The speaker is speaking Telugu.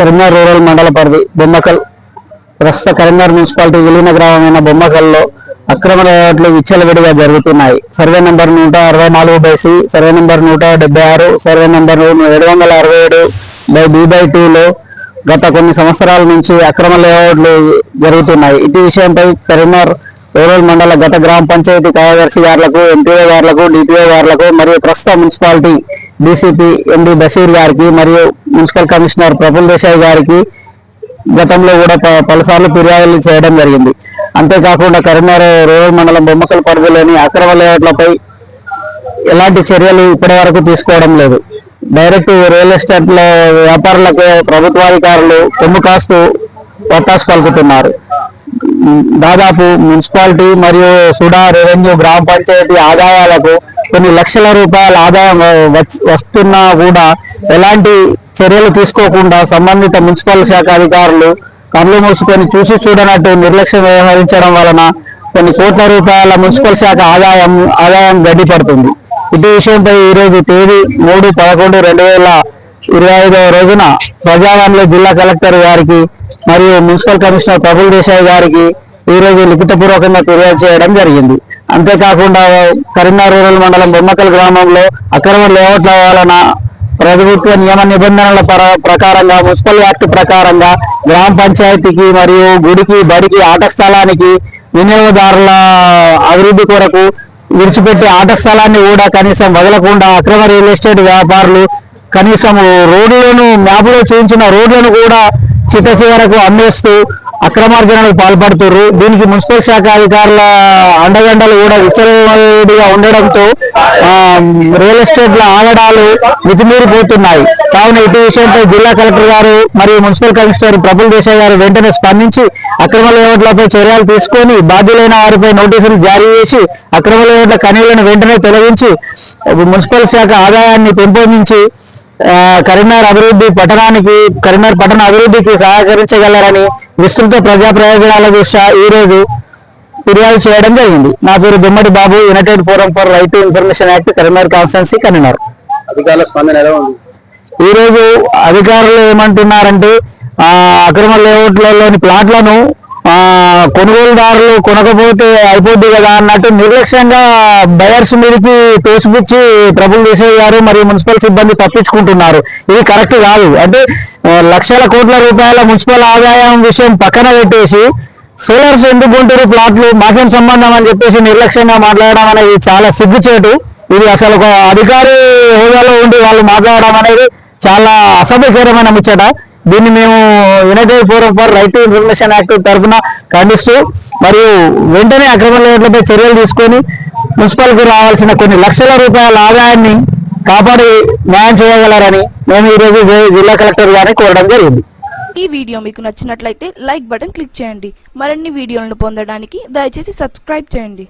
కరీంనగర్ రూరల్ మండల పరిధి బొమ్మకల్. ప్రస్తుత కరీంనగర్ మున్సిపాలిటీ విలీన గ్రామమైన బొమ్మకల్లో అక్రమ రేట్లు విచ్చలవిడిగా జరుగుతున్నాయి. సర్వే నెంబర్ నూట అరవై నాలుగు బై సి సర్వే నెంబర్ నూట డెబ్బై ఆరు సర్వే నెంబర్ ఏడు వందల అరవై ఏడు బై బి బై టూలో గత కొన్ని సంవత్సరాల నుంచి అక్రమ లేఅవుట్లు జరుగుతున్నాయి. ఇటు విషయంపై కరీంనగర్ రూరల్ మండల గత గ్రామ పంచాయతీ కార్యదర్శి గారులకు ఎంపీఓ గారులకు డిపిఓ గారులకు మరియు ప్రస్తుత మున్సిపాలిటీ డీసీపీ ఎండి బషీర్ గారికి మరియు మున్సిపల్ కమిషనర్ ప్రఫుల్ దేశాయ్ గారికి గతంలో కూడా ప- పలుసార్లు ఫిర్యాదులు చేయడం జరిగింది. అంతేకాకుండా కరీంనగర్ రూరల్ మండలం బొమ్మకల్ పరిధిలోని అక్రమ లేఅవుట్లపై ఎలాంటి చర్యలు ఇప్పటి వరకు తీసుకోవడం లేదు. డైరెక్ట్ రియల్ ఎస్టేట్లో వ్యాపారులకు ప్రభుత్వాధికారులు కొమ్ము కాస్తూ వత్తాసు పలుకుతున్నారు. దాదాపు మున్సిపాలిటీ మరియు సుడా రెవెన్యూ గ్రామ పంచాయతీ ఆదాయాలకు కొన్ని లక్షల రూపాయల ఆదాయం వస్తున్నా కూడా ఎలాంటి చర్యలు తీసుకోకుండా సంబంధిత మున్సిపల్ శాఖ అధికారులు కళ్ళు మూసుకొని చూసి చూడనట్టు నిర్లక్ష్యం వ్యవహరించడం వలన కొన్ని కోట్ల రూపాయల మున్సిపల్ శాఖ ఆదాయం ఆదాయం గడ్డిపడుతుంది. ఇటు విషయంపై ఈ రోజు తేదీ మూడు పదకొండు రెండు వేల ఇరవై ఐదవ రోజున ప్రజావాణిలో జిల్లా కలెక్టర్ గారికి మరియు మున్సిపల్ కమిషనర్ ప్రభుల్ దేశాయ్ గారికి ఈ రోజు లిఖితపూర్వకంగా ఫిర్యాదు చేయడం జరిగింది. అంతేకాకుండా కరీంనగర్ రూరల్ మండలం బొమ్మకల్ గ్రామంలో అక్రమ లేఅవుట్ల వలన ప్రభుత్వ నియమ నిబంధనల ప్రకారంగా మున్సిపల్ యాక్ట్ ప్రకారంగా గ్రామ పంచాయతీకి మరియు గుడికి బడికి ఆట స్థలానికి వినియోగదారుల అభివృద్ధి కొరకు విడిచిపెట్టే ఆట స్థలాన్ని కూడా కనీసం వదలకుండా అక్రమ రియల్ ఎస్టేట్ వ్యాపారులు కనీసం రోడ్లను మ్యాప్లో చూపించిన రోడ్లను కూడా చిట్ట చివరకు అమ్మేస్తూ అక్రమార్జనలకు పాల్పడుతున్నారు దీనికి మున్సిపల్ శాఖ అధికారుల అండగండలు కూడా విచ్చలవిడిగా ఉండడంతో రియల్ ఎస్టేట్ ల ఆగడాలు మితిమీరిపోతున్నాయి కావున ఇటు విషయంపై జిల్లా కలెక్టర్ గారు మరియు మున్సిపల్ కమిషనర్ ప్రభుల్ దేశాయ్ గారు వెంటనే స్పందించి అక్రమ లేఅవుట్లపై చర్యలు తీసుకొని బాధ్యులైన వారిపై నోటీసులు జారీ చేసి అక్రమ లేఅవుట్ల కనీలను వెంటనే తొలగించి మున్సిపల్ శాఖ ఆదాయాన్ని పెంపొందించి కరీంనగర్ అభివృద్ధి పట్టణానికి కరీంనగర్ పట్టణ అభివృద్ధికి సహకరించగలరని విస్తృత ప్రజా ప్రయోజనాల దృష్ట్యా ఈ రోజు ఫిర్యాదు చేయడం జరిగింది. నా పేరు Dummadi Babu united forum for right to information act Karimnagar constituency convener అధికారుల స్పందన ఎలా ఉంది? ఈ రోజు అధికారులు ఏమంటున్నారంటే ఆ అక్రమ లేఅవుట్లలోని ప్లాట్లను కొనుగోలుదారులు కొనకపోతే అయిపోద్ది కదా అన్నట్టు నిర్లక్ష్యంగా బయర్స్ మీదకి తోసిపుచ్చి ప్రభులు దేశాయ్ గారు మరియు మున్సిపల్ సిబ్బంది తప్పించుకుంటున్నారు. ఇది కరెక్ట్ కాదు. అంటే లక్షల కోట్ల రూపాయల మున్సిపల్ ఆదాయం విషయం పక్కన పెట్టేసి సోలర్స్ ఎందుకు ఉంటారు ప్లాట్లు మాకేం సంబంధం అని చెప్పేసి నిర్లక్ష్యంగా మాట్లాడడం అనేది చాలా సిగ్గుచేటు. ఇది అసలు ఒక అధికారి హోదాలో ఉండి వాళ్ళు మాట్లాడడం అనేది చాలా అసభ్యకరమైన ముచ్చట. దీన్ని మేము united forum for right to information act తరఫున ఖండిస్తూ మరియు వెంటనే అక్రమ లేఅవుట్లపై చర్యలు తీసుకొని మున్సిపాలిటీకి రావాల్సిన కొన్ని లక్షల రూపాయల ఆదాయాన్ని కాపాడి న్యాయం చేయగలరని మేము ఈరోజు జిల్లా కలెక్టర్ గారిని కోరడం జరిగింది. ఈ వీడియో మీకు నచ్చినట్లయితే లైక్ బటన్ క్లిక్ చేయండి. మరిన్ని వీడియోలను పొందడానికి దయచేసి సబ్స్క్రైబ్ చేయండి.